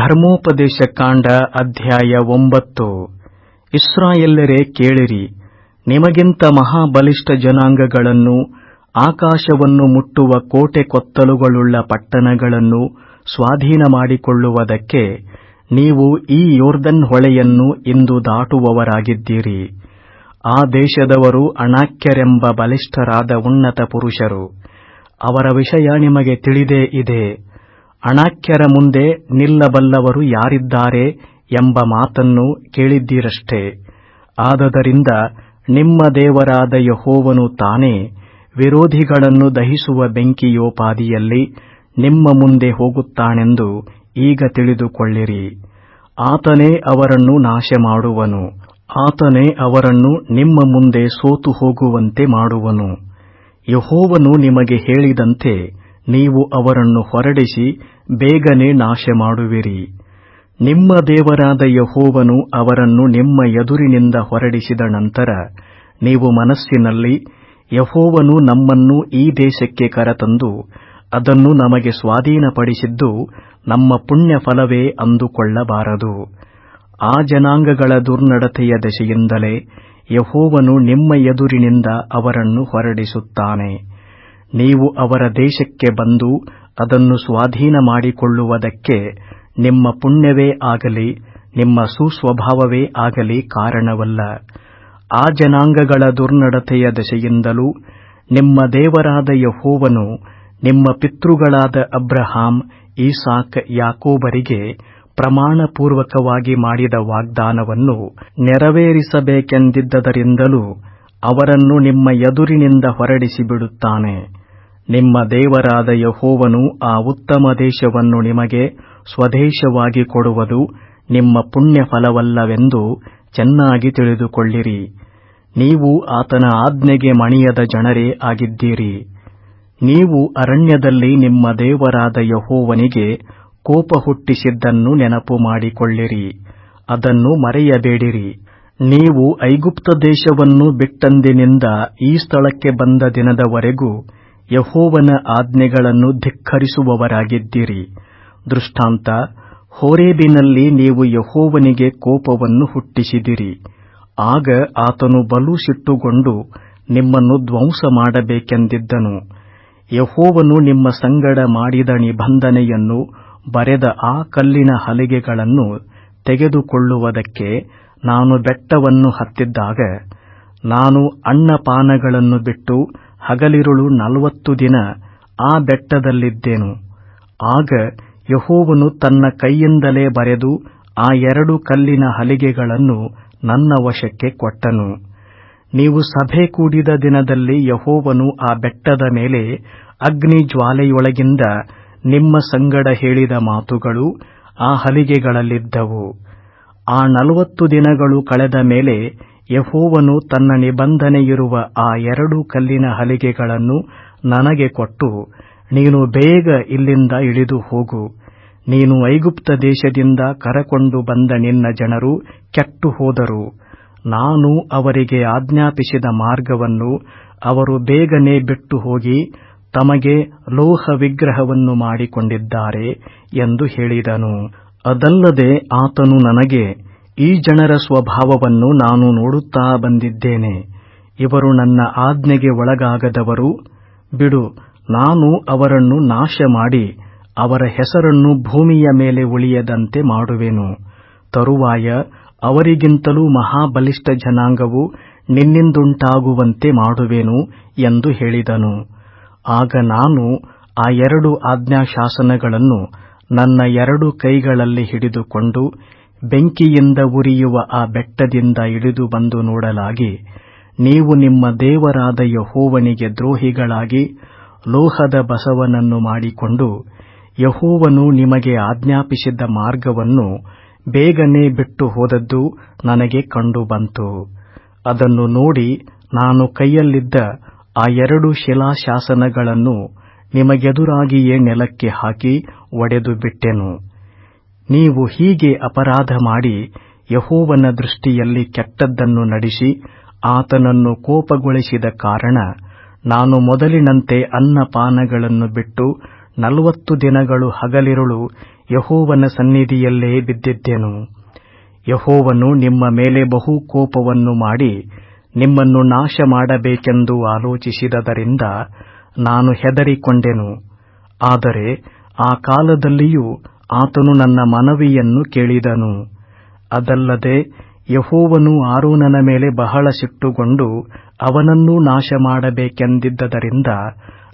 ಧರ್ಮೋಪದೇಶ ಕಾಂಡ ಅಧ್ಯಾಯ ಒಂಬತ್ತು. ಇಸ್ರಾಯೆಲ್ಲರೇ ಕೇಳಿರಿ, ನಿಮಗಿಂತ ಮಹಾಬಲಿಷ್ಠ ಜನಾಂಗಗಳನ್ನು, ಆಕಾಶವನ್ನು ಮುಟ್ಟುವ ಕೋಟೆ ಕೊತ್ತಲುಗಳುಳ್ಳ ಪಟ್ಟಣಗಳನ್ನು ಸ್ವಾಧೀನ ಮಾಡಿಕೊಳ್ಳುವುದಕ್ಕೆ ನೀವು ಈ ಯೋರ್ದನ್ ಹೊಳೆಯನ್ನು ಇಂದು ದಾಟುವವರಾಗಿದ್ದೀರಿ. ಆ ದೇಶದವರು ಅಣಾಕ್ಯರೆಂಬ ಬಲಿಷ್ಠರಾದ ಉನ್ನತ ಪುರುಷರು. ಅವರ ವಿಷಯ ನಿಮಗೆ ತಿಳಿದೇ ಇದೆ. ಅಣಾಕ್ಯರ ಮುಂದೆ ನಿಲ್ಲಬಲ್ಲವರು ಯಾರಿದ್ದಾರೆ ಎಂಬ ಮಾತನ್ನು ಕೇಳಿದ್ದೀರಷ್ಟೇ. ಆದದರಿಂದ ನಿಮ್ಮ ದೇವರಾದ ಯಹೋವನು ತಾನೇ ವಿರೋಧಿಗಳನ್ನು ದಹಿಸುವ ಬೆಂಕಿಯೋಪಾದಿಯಲ್ಲಿ ನಿಮ್ಮ ಮುಂದೆ ಹೋಗುತ್ತಾನೆಂದು ಈಗ ತಿಳಿದುಕೊಳ್ಳಿರಿ. ಆತನೇ ಅವರನ್ನು ನಾಶ ಮಾಡುವನು ಆತನೇ ಅವರನ್ನು ನಿಮ್ಮ ಮುಂದೆ ಸೋತು ಹೋಗುವಂತೆ ಮಾಡುವನು. ಯಹೋವನು ನಿಮಗೆ ಹೇಳಿದಂತೆ ನೀವು ಅವರನ್ನು ಹೊರಡಿಸಿ ಬೇಗನೆ ನಾಶ ಮಾಡುವಿರಿ ನಿಮ್ಮ ದೇವರಾದ ಯಹೋವನು ಅವರನ್ನು ನಿಮ್ಮ ಎದುರಿನಿಂದ ಹೊರಡಿಸಿದ ನಂತರ ನೀವು ಮನಸ್ಸಿನಲ್ಲಿ ಯಹೋವನು ನಮ್ಮನ್ನು ಈ ದೇಶಕ್ಕೆ ಕರತಂದು ಅದನ್ನು ನಮಗೆ ಸ್ವಾಧೀನಪಡಿಸಿದ್ದು ನಮ್ಮ ಪುಣ್ಯ ಫಲವೇ ಅಂದುಕೊಳ್ಳಬಾರದು. ಆ ಜನಾಂಗಗಳ ದುರ್ನಡತೆಯ ದೆಸೆಯಿಂದಲೇ ಯಹೋವನು ನಿಮ್ಮ ಎದುರಿನಿಂದ ಅವರನ್ನು ಹೊರಡಿಸುತ್ತಾನೆ. ನೀವು ಅವರ ದೇಶಕ್ಕೆ ಬಂದು ಅದನ್ನು ಸ್ವಾಧೀನ ಮಾಡಿಕೊಳ್ಳುವುದಕ್ಕೆ ನಿಮ್ಮ ಪುಣ್ಯವೇ ಆಗಲಿ, ನಿಮ್ಮ ಸುಸ್ವಭಾವವೇ ಆಗಲಿ ಕಾರಣವಲ್ಲ. ಆ ಜನಾಂಗಗಳ ದುರ್ನಡತೆಯ ದಶೆಯಿಂದಲೂ ನಿಮ್ಮ ದೇವರಾದ ಯಹೋವನು ನಿಮ್ಮ ಪಿತೃಗಳಾದ ಅಬ್ರಹಾಂ, ಈಸಾಕ್, ಯಾಕೋಬರಿಗೆ ಪ್ರಮಾಣಪೂರ್ವಕವಾಗಿ ಮಾಡಿದ ವಾಗ್ದಾನವನ್ನು ನೆರವೇರಿಸಬೇಕೆಂದಿದ್ದದರಿಂದಲೂ ಅವರನ್ನು ನಿಮ್ಮ ಎದುರಿನಿಂದ ಹೊರಡಿಸಿಬಿಡುತ್ತಾನೆ ನಿಮ್ಮ ದೇವರಾದ ಯಹೋವನು ಆ ಉತ್ತಮ ದೇಶವನ್ನು ನಿಮಗೆ ಸ್ವದೇಶವಾಗಿ ಕೊಡುವುದು ನಿಮ್ಮ ಪುಣ್ಯ ಫಲವಲ್ಲವೆಂದು ಚೆನ್ನಾಗಿ ತಿಳಿದುಕೊಳ್ಳಿರಿ. ನೀವು ಆತನ ಆಜ್ಞೆಗೆ ಮಣಿಯದ ಜನರೇ ಆಗಿದ್ದೀರಿ. ನೀವು ಅರಣ್ಯದಲ್ಲಿ ನಿಮ್ಮ ದೇವರಾದ ಯಹೋವನಿಗೆ ಕೋಪ ಹುಟ್ಟಿಸಿದ್ದನ್ನು ನೆನಪು ಮಾಡಿಕೊಳ್ಳಿರಿ. ಅದನ್ನು ಮರೆಯಬೇಡಿರಿ. ನೀವು ಐಗುಪ್ತ ದೇಶವನ್ನು ಬಿಟ್ಟಂದಿನಿಂದ ಈ ಸ್ಥಳಕ್ಕೆ ಬಂದ ದಿನದವರೆಗೂ ಯಹೋವನ ಆಜ್ಞೆಗಳನ್ನು ಧಿಕ್ಕರಿಸುವವರಾಗಿದ್ದೀರಿ. ದೃಷ್ಟಾಂತ, ಹೋರೇಬಿನಲ್ಲಿ ನೀವು ಯಹೋವನಿಗೆ ಕೋಪವನ್ನು ಹುಟ್ಟಿಸಿದಿರಿ. ಆಗ ಆತನು ಬಲು ಸಿಟ್ಟುಗೊಂಡು ನಿಮ್ಮನ್ನು ಧ್ವಂಸ ಮಾಡಬೇಕೆಂದಿದ್ದನು. ಯಹೋವನು ನಿಮ್ಮ ಸಂಗಡ ಮಾಡಿದ ನಿಬಂಧನೆಯನ್ನು ಬರೆದ ಆ ಕಲ್ಲಿನ ಹಲಿಗೆಗಳನ್ನು ತೆಗೆದುಕೊಳ್ಳುವುದಕ್ಕೆ ನಾನು ಬೆಟ್ಟವನ್ನು ಹತ್ತಿದ್ದಾಗ ನಾನು ಅಣ್ಣಪಾನಗಳನ್ನು ಬಿಟ್ಟು ಹಗಲಿರುಳು ನಲವತ್ತು ದಿನ ಆ ಬೆಟ್ಟದಲ್ಲಿದ್ದೆನು. ಆಗ ಯಹೋವನು ತನ್ನ ಕೈಯಿಂದಲೇ ಬರೆದು ಆ ಎರಡು ಕಲ್ಲಿನ ಹಲಿಗೆಗಳನ್ನು ನನ್ನ ವಶಕ್ಕೆ ಕೊಟ್ಟನು. ನೀವು ಸಭೆ ಕೂಡಿದ ದಿನದಲ್ಲಿ ಯಹೋವನು ಆ ಬೆಟ್ಟದ ಮೇಲೆ ಅಗ್ನಿ ಜ್ವಾಲೆಯೊಳಗಿಂದ ನಿಮ್ಮ ಸಂಗಡ ಹೇಳಿದ ಮಾತುಗಳು ಆ ಹಲಿಗೆಗಳಲ್ಲಿದ್ದವು. ಆ ನಲವತ್ತು ದಿನಗಳು ಕಳೆದ ಮೇಲೆ ಯಹೋವನು ತನ್ನ ನಿಬಂಧನೆಯಿರುವ ಆ ಎರಡು ಕಲ್ಲಿನ ಹಲಿಗೆಗಳನ್ನು ನನಗೆ ಕೊಟ್ಟು, ನೀನು ಬೇಗ ಇಲ್ಲಿಂದ ಇಳಿದು ಹೋಗು. ನೀನು ಐಗುಪ್ತ ದೇಶದಿಂದ ಕರಕೊಂಡು ಬಂದ ನಿನ್ನ ಜನರು ಕೆಟ್ಟು ಹೋದರು. ನಾನು ಅವರಿಗೆ ಆಜ್ಞಾಪಿಸಿದ ಮಾರ್ಗವನ್ನು ಅವರು ಬೇಗನೆ ಬಿಟ್ಟು ಹೋಗಿ, ತಮಗೆ ಲೋಹ ವಿಗ್ರಹವನ್ನು ಮಾಡಿಕೊಂಡಿದ್ದಾರೆ ಎಂದು ಹೇಳಿದನು. ಅದಲ್ಲದೆ ಆತನು ನನಗೆ, ಈ ಜನರ ಸ್ವಭಾವವನ್ನು ನಾನು ನೋಡುತ್ತಾ ಬಂದಿದ್ದೇನೆ. ಇವರು ನನ್ನ ಆಜ್ಞೆಗೆ ಒಳಗಾಗದವರು. ಬಿಡು, ನಾನು ಅವರನ್ನು ನಾಶ ಮಾಡಿ ಅವರ ಹೆಸರನ್ನು ಭೂಮಿಯ ಮೇಲೆ ಉಳಿಯದಂತೆ ಮಾಡುವೆನು. ತರುವಾಯ ಅವರಿಗಿಂತಲೂ ಮಹಾಬಲಿಷ್ಠ ಜನಾಂಗವು ನಿನ್ನಿಂದುಂಟಾಗುವಂತೆ ಮಾಡುವೆನು ಎಂದು ಹೇಳಿದನು. ಆಗ ನಾನು ಆ ಎರಡು ಆಜ್ಞಾಶಾಸನಗಳನ್ನು ನನ್ನ ಎರಡು ಕೈಗಳಲ್ಲಿ ಹಿಡಿದುಕೊಂಡು ಬೆಂಕಿಯಿಂದ ಉರಿಯುವ ಆ ಬೆಟ್ಟದಿಂದ ಇಳಿದು ಬಂದು ನೋಡಲಾಗಿ, ನೀವು ನಿಮ್ಮ ದೇವರಾದ ಯಹೋವನಿಗೆ ದ್ರೋಹಿಗಳಾಗಿ ಲೋಹದ ಬಸವನನ್ನು ಮಾಡಿಕೊಂಡು ಯಹೋವನು ನಿಮಗೆ ಆಜ್ಞಾಪಿಸಿದ್ದ ಮಾರ್ಗವನ್ನು ಬೇಗನೆ ಬಿಟ್ಟು ಹೋದದ್ದು ನನಗೆ ಕಂಡುಬಂತು ಅದನ್ನು ನೋಡಿ ನಾನು ಕೈಯಲ್ಲಿದ್ದ ಆ ಎರಡು ಶಿಲಾಶಾಸನಗಳನ್ನು ನಿಮಗೆದುರಾಗಿಯೇ ನೆಲಕ್ಕೆ ಹಾಕಿ ಒಡೆದು ಬಿಟ್ಟೆನು. ನೀವು ಹೀಗೆ ಅಪರಾಧ ಮಾಡಿ ಯಹೋವನ ದೃಷ್ಟಿಯಲ್ಲಿ ಕೆಟ್ಟದ್ದನ್ನು ನಡೆಸಿ ಆತನನ್ನು ಕೋಪಗೊಳಿಸಿದ ಕಾರಣ ನಾನು ಮೊದಲಿನಂತೆ ಅನ್ನಪಾನಗಳನ್ನು ಬಿಟ್ಟು ನಲವತ್ತು ದಿನಗಳು ಹಗಲಿರುಳು ಯಹೋವನ ಸನ್ನಿಧಿಯಲ್ಲೇ ಬಿದ್ದಿದ್ದೆನು. ಯಹೋವನು ನಿಮ್ಮ ಮೇಲೆ ಬಹು ಕೋಪವನ್ನು ಮಾಡಿ ನಿಮ್ಮನ್ನು ನಾಶ ಮಾಡಬೇಕೆಂದು ಆಲೋಚಿಸಿದದರಿಂದ ನಾನು ಹೆದರಿಕೊಂಡೆನು. ಆದರೆ ಆ ಕಾಲದಲ್ಲಿಯೂ ಆತನು ನನ್ನ ಮನವಿಯನ್ನು ಕೇಳಿದನು. ಅದಲ್ಲದೆ ಯಹೋವನು ಆರೋನನ ಮೇಲೆ ಬಹಳ ಸಿಟ್ಟುಗೊಂಡು ಅವನನ್ನೂ ನಾಶ ಮಾಡಬೇಕೆಂದಿದ್ದರಿಂದ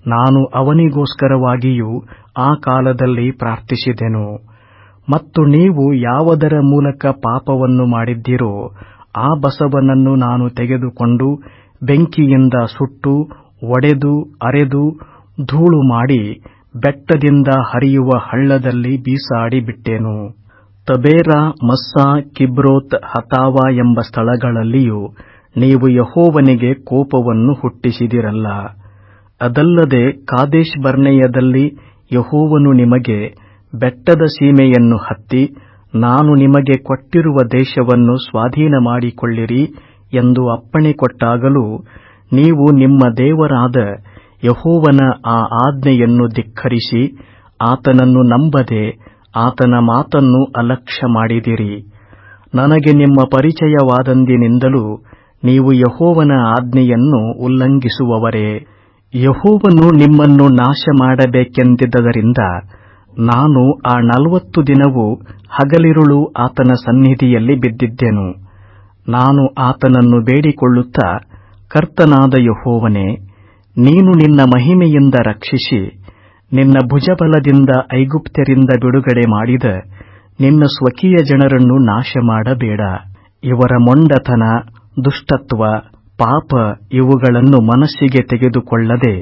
ನಾನು ಅವನಿಗೋಸ್ಕರವಾಗಿಯೂ ಆ ಕಾಲದಲ್ಲಿ ಪ್ರಾರ್ಥಿಸಿದೆನು. ಮತ್ತು ನೀವು ಯಾವುದರ ಮೂಲಕ ಪಾಪವನ್ನು ಮಾಡಿದ್ದೀರೋ ಆ ಬಸವನನ್ನು ನಾನು ತೆಗೆದುಕೊಂಡು ಬೆಂಕಿಯಿಂದ ಸುಟ್ಟು ಒಡೆದು, ಅರೆದು, ಧೂಳು ಮಾಡಿ ಬೆಟ್ಟದಿಂದ ಹರಿಯುವ ಹಳ್ಳದಲ್ಲಿ ಬೀಸಾಡಿ ಬಿಟ್ಟೆನು. ತಬೇರಾ, ಮಸ್ಸಾ, ಕಿಬ್ರೋತ್, ಹತಾವಾ ಎಂಬ ಸ್ಥಳಗಳಲ್ಲಿಯೂ ನೀವು ಯಹೋವನಿಗೆ ಕೋಪವನ್ನು ಹುಟ್ಟಿಸಿದಿರಲ್ಲ. ಅದಲ್ಲದೆ ಕಾದೇಶ್ ಬರ್ನೆಯದಲ್ಲಿ ಯಹೋವನು ನಿಮಗೆ ಬೆಟ್ಟದ ಸೀಮೆಯನ್ನು ಹತ್ತಿ, ನಾನು ನಿಮಗೆ ಕೊಟ್ಟಿರುವ ದೇಶವನ್ನು ಸ್ವಾಧೀನ ಮಾಡಿಕೊಳ್ಳಿರಿ ಎಂದು ಅಪ್ಪಣೆ ಕೊಟ್ಟಾಗಲೂ ನೀವು ನಿಮ್ಮ ದೇವರಾದ ಯಹೋವನ ಆ ಆಜ್ಞೆಯನ್ನು ಧಿಕ್ಕರಿಸಿ ಆತನನ್ನು ನಂಬದೆ ಆತನ ಮಾತನ್ನು ಅಲಕ್ಷ್ಯ ಮಾಡಿದಿರಿ ನನಗೆ ನಿಮ್ಮ ಪರಿಚಯವಾದಂದಿನಿಂದಲೂ ನೀವು ಯಹೋವನ ಆಜ್ಞೆಯನ್ನು ಉಲ್ಲಂಘಿಸುವವರೇ. ಯಹೋವನು ನಿಮ್ಮನ್ನು ನಾಶ ಮಾಡಬೇಕೆಂದಿದ್ದರಿಂದ ನಾನು ಆ ನಲವತ್ತು ದಿನವೂ ಹಗಲಿರುಳು ಆತನ ಸನ್ನಿಧಿಯಲ್ಲಿ ಬಿದ್ದಿದ್ದೆನು. ನಾನು ಆತನನ್ನು ಬೇಡಿಕೊಳ್ಳುತ್ತಾ ಕರ್ತನಾದ ಯಹೋವನೇ, ನೀನು ನಿನ್ನ ಮಹಿಮೆಯಿಂದ ರಕ್ಷಿಸಿ, ನಿನ್ನ ಭುಜಬಲದಿಂದ ಐಗುಪ್ತ್ಯರಿಂದ ಬಿಡುಗಡೆ ಮಾಡಿದ ನಿನ್ನ ಸ್ವಕೀಯ ಜನರನ್ನು ನಾಶ ಮಾಡಬೇಡ ಇವರ ಮೊಂಡತನ, ದುಷ್ಟತ್ವ, ಪಾಪ ಇವುಗಳನ್ನು ಮನಸ್ಸಿಗೆ ತೆಗೆದುಕೊಳ್ಳದೆ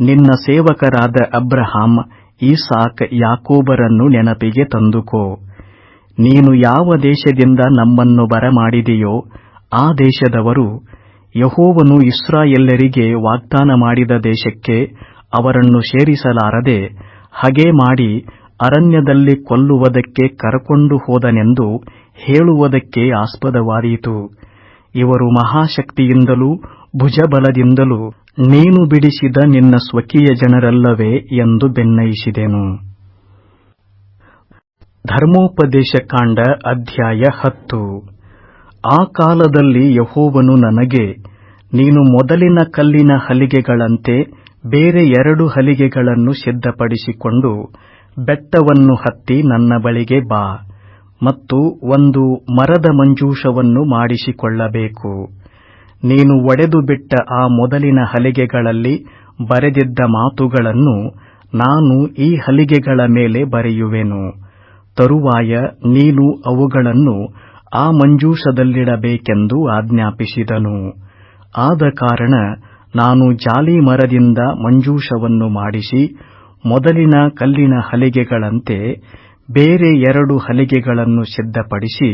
ನಿನ್ನ ಸೇವಕರಾದ ಅಬ್ರಹಾಂ, ಈಸಾಕ್, ಯಾಕೋಬರನ್ನು ನೆನಪಿಗೆ ತಂದುಕೋ. ನೀನು ಯಾವ ದೇಶದಿಂದ ನಮ್ಮನ್ನು ಬರಮಾಡಿದೆಯೋ ಆ ದೇಶದವರು ಯಹೋವನು ಇಸ್ರಾಯೆಲ್ಲರಿಗೆ ವಾಗ್ದಾನ ಮಾಡಿದ ದೇಶಕ್ಕೆ ಅವರನ್ನು ಸೇರಿಸಲಾರದೆ, ಹಗೆ ಮಾಡಿ ಅರಣ್ಯದಲ್ಲಿ ಕೊಲ್ಲುವುದಕ್ಕೆ ಕರಕೊಂಡು ಹೋದನೆಂದು ಹೇಳುವುದಕ್ಕೆ ಆಸ್ಪದವಾದೀತು. ಇವರು ಮಹಾಶಕ್ತಿಯಿಂದಲೂ ಭುಜಬಲದಿಂದಲೂ ನೀನು ಬಿಡಿಸಿದ ನಿನ್ನ ಸ್ವಕೀಯ ಜನರಲ್ಲವೇ ಎಂದು ಬೆನ್ನಯಿಸಿದೆನು ಧರ್ಮೋಪದೇಶ ಕಾಂಡ ಅಧ್ಯಾಯ ಹತ್ತು. ಆ ಕಾಲದಲ್ಲಿ ಯಹೋವನು ನನಗೆ, ನೀನು ಮೊದಲಿನ ಕಲ್ಲಿನ ಹಲಿಗೆಗಳಂತೆ ಬೇರೆ ಎರಡು ಹಲಿಗೆಗಳನ್ನು ಸಿದ್ಧಪಡಿಸಿಕೊಂಡು ಬೆಟ್ಟವನ್ನು ಹತ್ತಿ ನನ್ನ ಬಳಿಗೆ ಬಾ ಮತ್ತು ಒಂದು ಮರದ ಮಂಜೂಷವನ್ನು ಮಾಡಿಸಿಕೊಳ್ಳಬೇಕು. ನೀನು ಒಡೆದು ಬಿಟ್ಟ ಆ ಮೊದಲಿನ ಹಲಿಗೆಗಳಲ್ಲಿ ಬರೆದಿದ್ದ ಮಾತುಗಳನ್ನು ನಾನು ಈ ಹಲಿಗೆಗಳ ಮೇಲೆ ಬರೆಯುವೆನು. ತರುವಾಯ ನೀನು ಅವುಗಳನ್ನು ಆ ಮಂಜೂಷದಲ್ಲಿಡಬೇಕೆಂದು ಆಜ್ಞಾಪಿಸಿದನು. ಆದ ಕಾರಣ ನಾನು ಜಾಲಿ ಮರದಿಂದ ಮಂಜೂಷವನ್ನು ಮಾಡಿಸಿ, ಮೊದಲಿನ ಕಲ್ಲಿನ ಹಲಿಗೆಗಳಂತೆ ಬೇರೆ ಎರಡು ಹಲಿಗೆಗಳನ್ನು ಸಿದ್ಧಪಡಿಸಿ,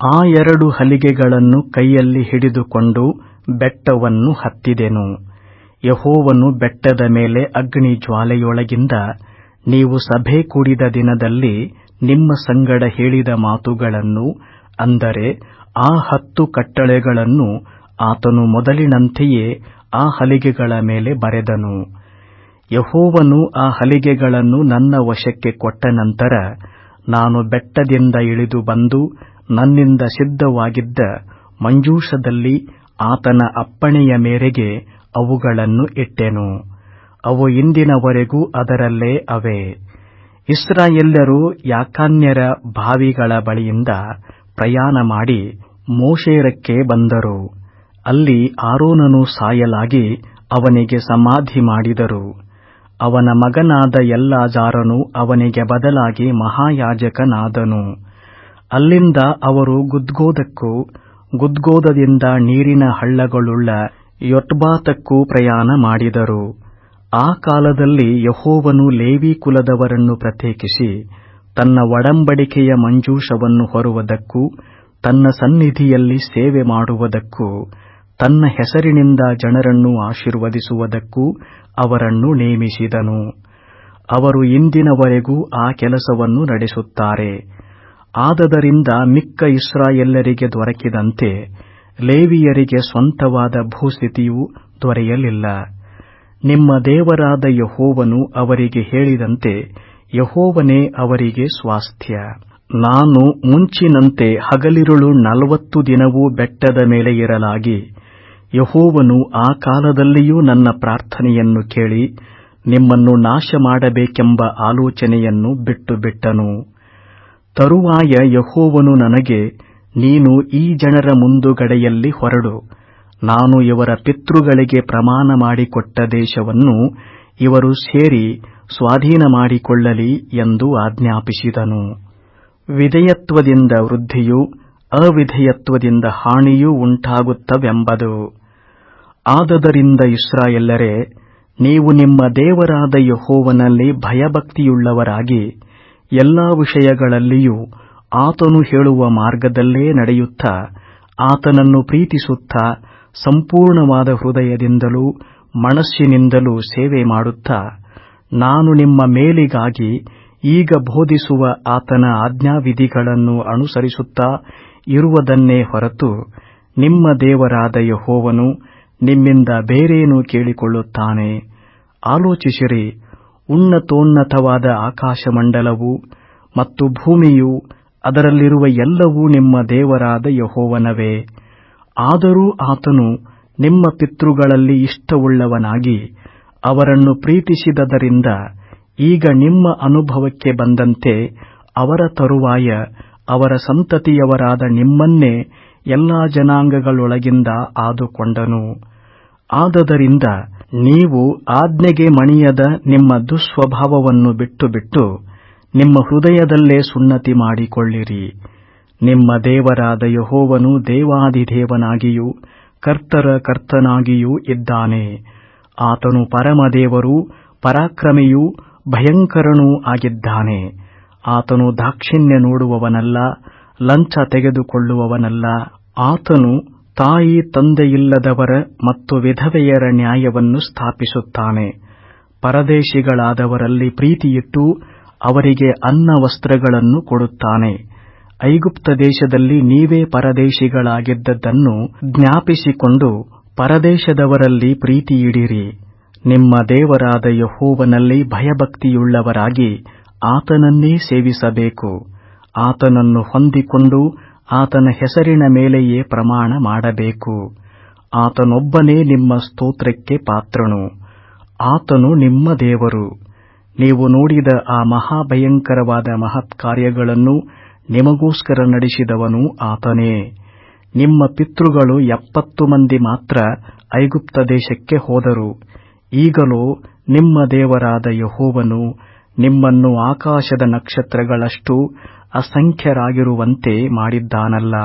ಆ ಎರಡು ಹಲಿಗೆಗಳನ್ನು ಕೈಯಲ್ಲಿ ಹಿಡಿದುಕೊಂಡು ಬೆಟ್ಟವನ್ನು ಹತ್ತಿದೆನು. ಯಹೋವನು ಬೆಟ್ಟದ ಮೇಲೆ ಅಗ್ನಿ ಜ್ವಾಲೆಯೊಳಗಿಂದ, ನೀವು ಸಭೆ ಕೂಡಿದ ದಿನದಲ್ಲಿ ನಿಮ್ಮ ಸಂಗಡ ಹೇಳಿದ ಮಾತುಗಳನ್ನು ಅಂದರೆ ಆ ಹತ್ತು ಕಟ್ಟಳೆಗಳನ್ನು ಆತನು ಮೊದಲಿನಂತೆಯೇ ಆ ಹಲಿಗೆಗಳ ಮೇಲೆ ಬರೆದನು. ಯಹೋವನು ಆ ಹಲಿಗೆಗಳನ್ನು ನನ್ನ ವಶಕ್ಕೆ ಕೊಟ್ಟ ನಂತರ ನಾನು ಬೆಟ್ಟದಿಂದ ಇಳಿದು ಬಂದು ನನ್ನಿಂದ ಸಿದ್ಧವಾಗಿದ್ದ ಮಂಜೂಷದಲ್ಲಿ ಆತನ ಅಪ್ಪಣೆಯ ಮೇರೆಗೆ ಅವುಗಳನ್ನು ಇಟ್ಟೆನು. ಅವು ಇಂದಿನವರೆಗೂ ಅದರಲ್ಲೇ ಅವೆ. ಇಸ್ರಾಯೆಲ್ಲರೂ ಯಾಕಾನ್ಯರ ಬಾವಿಗಳ ಬಳಿಯಿಂದ ಪ್ರಯಾಣ ಮಾಡಿ ಮೋಶೇರಕ್ಕೆ ಬಂದರು. ಅಲ್ಲಿ ಆರೋನನು ಸಾಯಲಾಗಿ ಅವನಿಗೆ ಸಮಾಧಿ ಮಾಡಿದರು. ಅವನ ಮಗನಾದ ಎಲ್ಲಾಜಾರನು ಅವನಿಗೆ ಬದಲಾಗಿ ಮಹಾಯಾಜಕನಾದನು. ಅಲ್ಲಿಂದ ಅವರು ಗುದ್ಗೋದಕ್ಕೂ, ಗುದ್ಗೋದದಿಂದ ನೀರಿನ ಹಳ್ಳಗಳುಳ್ಳ ಯೊಟ್ಬಾತಕ್ಕೂ ಪ್ರಯಾಣ ಮಾಡಿದರು. ಆ ಕಾಲದಲ್ಲಿ ಯಹೋವನು ಲೇವಿ ಕುಲದವರನ್ನು ಪ್ರತ್ಯೇಕಿಸಿ ತನ್ನ ಒಡಂಬಡಿಕೆಯ ಮಂಜೂಷವನ್ನು ಹೊರುವುದಕ್ಕೂ, ತನ್ನ ಸನ್ನಿಧಿಯಲ್ಲಿ ಸೇವೆ ಮಾಡುವುದಕ್ಕೂ, ತನ್ನ ಹೆಸರಿನಿಂದ ಜನರನ್ನು ಆಶೀರ್ವದಿಸುವುದಕ್ಕೂ ಅವರನ್ನು ನೇಮಿಸಿದನು. ಅವರು ಇಂದಿನವರೆಗೂ ಆ ಕೆಲಸವನ್ನು ನಡೆಸುತ್ತಾರೆ. ಆದದರಿಂದ ಮಿಕ್ಕ ಇಸ್ರಾಯೆಲ್ಲರಿಗೆ ದೊರಕಿದಂತೆ ಲೇವಿಯರಿಗೆ ಸ್ವಂತವಾದ ಭೂಸ್ಥಿತಿಯು ದೊರೆಯಲಿಲ್ಲ. ನಿಮ್ಮ ದೇವರಾದ ಯಹೋವನು ಅವರಿಗೆ ಹೇಳಿದಂತೆ ಯಹೋವನೇ ಅವರಿಗೆ ಸ್ವಾಸ್ಥ್ಯ. ನಾನು ಮುಂಚಿನಂತೆ ಹಗಲಿರುಳು ನಲವತ್ತು ದಿನವೂ ಬೆಟ್ಟದ ಮೇಲೆ ಇರಲಾಗಿ, ಯಹೋವನು ಆ ಕಾಲದಲ್ಲಿಯೂ ನನ್ನ ಪ್ರಾರ್ಥನೆಯನ್ನು ಕೇಳಿ, ನಿಮ್ಮನ್ನು ನಾಶ ಮಾಡಬೇಕೆಂಬ ಆಲೋಚನೆಯನ್ನು ಬಿಟ್ಟು ಬಿಟ್ಟನು ತರುವಾಯ ಯಹೋವನು ನನಗೆ, ನೀನು ಈ ಜನರ ಮುಂದುಗಡೆಯಲ್ಲಿ ಹೊರಡು, ನಾನು ಇವರ ಪಿತೃಗಳಿಗೆ ಪ್ರಮಾಣ ಮಾಡಿಕೊಟ್ಟ ದೇಶವನ್ನು ಇವರು ಸೇರಿ ಸ್ವಾಧೀನ ಮಾಡಿಕೊಳ್ಳಲಿ ಎಂದು ಆಜ್ಞಾಪಿಸಿದನು. ವಿಧೇಯತ್ವದಿಂದ ವೃದ್ಧಿಯೂ, ಅವಿಧೇಯತ್ವದಿಂದ ಹಾನಿಯೂ ಉಂಟಾಗುತ್ತವೆಂಬುದು. ಆದದರಿಂದ ಇಸ್ರಾಯೆಲ್ಲರೇ ನೀವು ನಿಮ್ಮ ದೇವರಾದ ಯಹೋವನಲ್ಲಿ ಭಯಭಕ್ತಿಯುಳ್ಳವರಾಗಿ, ಎಲ್ಲಾ ವಿಷಯಗಳಲ್ಲಿಯೂ ಆತನು ಹೇಳುವ ಮಾರ್ಗದಲ್ಲೇ ನಡೆಯುತ್ತಾ, ಆತನನ್ನು ಪ್ರೀತಿಸುತ್ತಾ, ಸಂಪೂರ್ಣವಾದ ಹೃದಯದಿಂದಲೂ ಮನಸ್ಸಿನಿಂದಲೂ ಸೇವೆ ಮಾಡುತ್ತಾ ನಾನು ನಿಮ್ಮ ಮೇಲಿಗಾಗಿ ಈಗ ಬೋಧಿಸುವ ಆತನ ಆಜ್ಞಾವಿಧಿಗಳನ್ನು ಅನುಸರಿಸುತ್ತಾ ಇರುವುದನ್ನೇ ಹೊರತು ನಿಮ್ಮ ದೇವರಾದ ಯಹೋವನು ನಿಮ್ಮಿಂದ ಬೇರೇನು ಕೇಳಿಕೊಳ್ಳುತ್ತಾನೆ. ಆಲೋಚಿಸಿರಿ, ಉನ್ನತೋನ್ನತವಾದ ಆಕಾಶಮಂಡಲವು ಮತ್ತು ಭೂಮಿಯು ಅದರಲ್ಲಿರುವ ಎಲ್ಲವೂ ನಿಮ್ಮ ದೇವರಾದ ಯಹೋವನವೇ. ಆದರೂ ಆತನು ನಿಮ್ಮ ಪಿತೃಗಳಲ್ಲಿ ಇಷ್ಟವುಳ್ಳವನಾಗಿ ಅವರನ್ನು ಪ್ರೀತಿಸಿದದರಿಂದ ಈಗ ನಿಮ್ಮ ಅನುಭವಕ್ಕೆ ಬಂದಂತೆ ಅವರ ತರುವಾಯ ಅವರ ಸಂತತಿಯವರಾದ ನಿಮ್ಮನ್ನೇ ಎಲ್ಲಾ ಜನಾಂಗಗಳೊಳಗಿಂದ ಆದುಕೊಂಡನು. ಆದದರಿಂದ ನೀವು ಆಜ್ಞೆಗೆ ಮಣಿಯದ ನಿಮ್ಮ ದುಸ್ವಭಾವವನ್ನು ಬಿಟ್ಟು ಬಿಟ್ಟು ನಿಮ್ಮ ಹೃದಯದಲ್ಲೇ ಸುನ್ನತಿ ಮಾಡಿಕೊಳ್ಳಿರಿ. ನಿಮ್ಮ ದೇವರಾದ ಯಹೋವನು ದೇವಾದಿದೇವನಾಗಿಯೂ ಕರ್ತರ ಕರ್ತನಾಗಿಯೂ ಇದ್ದಾನೆ. ಆತನು ಪರಮದೇವರು, ಪರಾಕ್ರಮಿಯೂ ಭಯಂಕರನೂ ಆಗಿದ್ದಾನೆ. ಆತನು ದಾಕ್ಷಿಣ್ಯ ನೋಡುವವನಲ್ಲ, ಲಂಚ ತೆಗೆದುಕೊಳ್ಳುವವನಲ್ಲ. ಆತನು ತಾಯಿ ತಂದೆಯಿಲ್ಲದವರ ಮತ್ತು ವಿಧವೆಯರ ನ್ಯಾಯವನ್ನು ಸ್ಥಾಪಿಸುತ್ತಾನೆ. ಪರದೇಶಿಗಳಾದವರಲ್ಲಿ ಪ್ರೀತಿಯಿಟ್ಟು ಅವರಿಗೆ ಅನ್ನ ವಸ್ತ್ರಗಳನ್ನು ಕೊಡುತ್ತಾನೆ. ಐಗುಪ್ತ ದೇಶದಲ್ಲಿ ನೀವೇ ಪರದೇಶಿಗಳಾಗಿದ್ದದ್ದನ್ನು ಜ್ಞಾಪಿಸಿಕೊಂಡು ಪರದೇಶದವರಲ್ಲಿ ಪ್ರೀತಿಯಿಡಿರಿ. ನಿಮ್ಮ ದೇವರಾದ ಯಹೋವನಲ್ಲಿ ಭಯಭಕ್ತಿಯುಳ್ಳವರಾಗಿ ಆತನನ್ನೇ ಸೇವಿಸಬೇಕು. ಆತನನ್ನು ಹೊಂದಿಕೊಂಡು ಆತನ ಹೆಸರಿನ ಮೇಲೆಯೇ ಪ್ರಮಾಣ ಮಾಡಬೇಕು. ಆತನೊಬ್ಬನೇ ನಿಮ್ಮ ಸ್ತೋತ್ರಕ್ಕೆ ಪಾತ್ರನು. ಆತನು ನಿಮ್ಮ ದೇವರು. ನೀವು ನೋಡಿದ ಆ ಮಹಾಭಯಂಕರವಾದ ಮಹತ್ಕಾರ್ಯಗಳನ್ನು ನಿಮಗೋಸ್ಕರ ನಡೆಸಿದವನು ಆತನೇ. ನಿಮ್ಮ ಪಿತೃಗಳು ಎಪ್ಪತ್ತು ಮಂದಿ ಮಾತ್ರ ಐಗುಪ್ತ ದೇಶಕ್ಕೆ ಹೋದರು. ಈಗಲೂ ನಿಮ್ಮ ದೇವರಾದ ಯಹೋವನು ನಿಮ್ಮನ್ನು ಆಕಾಶದ ನಕ್ಷತ್ರಗಳಷ್ಟು ಅಸಂಖ್ಯರಾಗಿರುವಂತೆ ಮಾಡಿದ್ದಾನಲ್ಲ.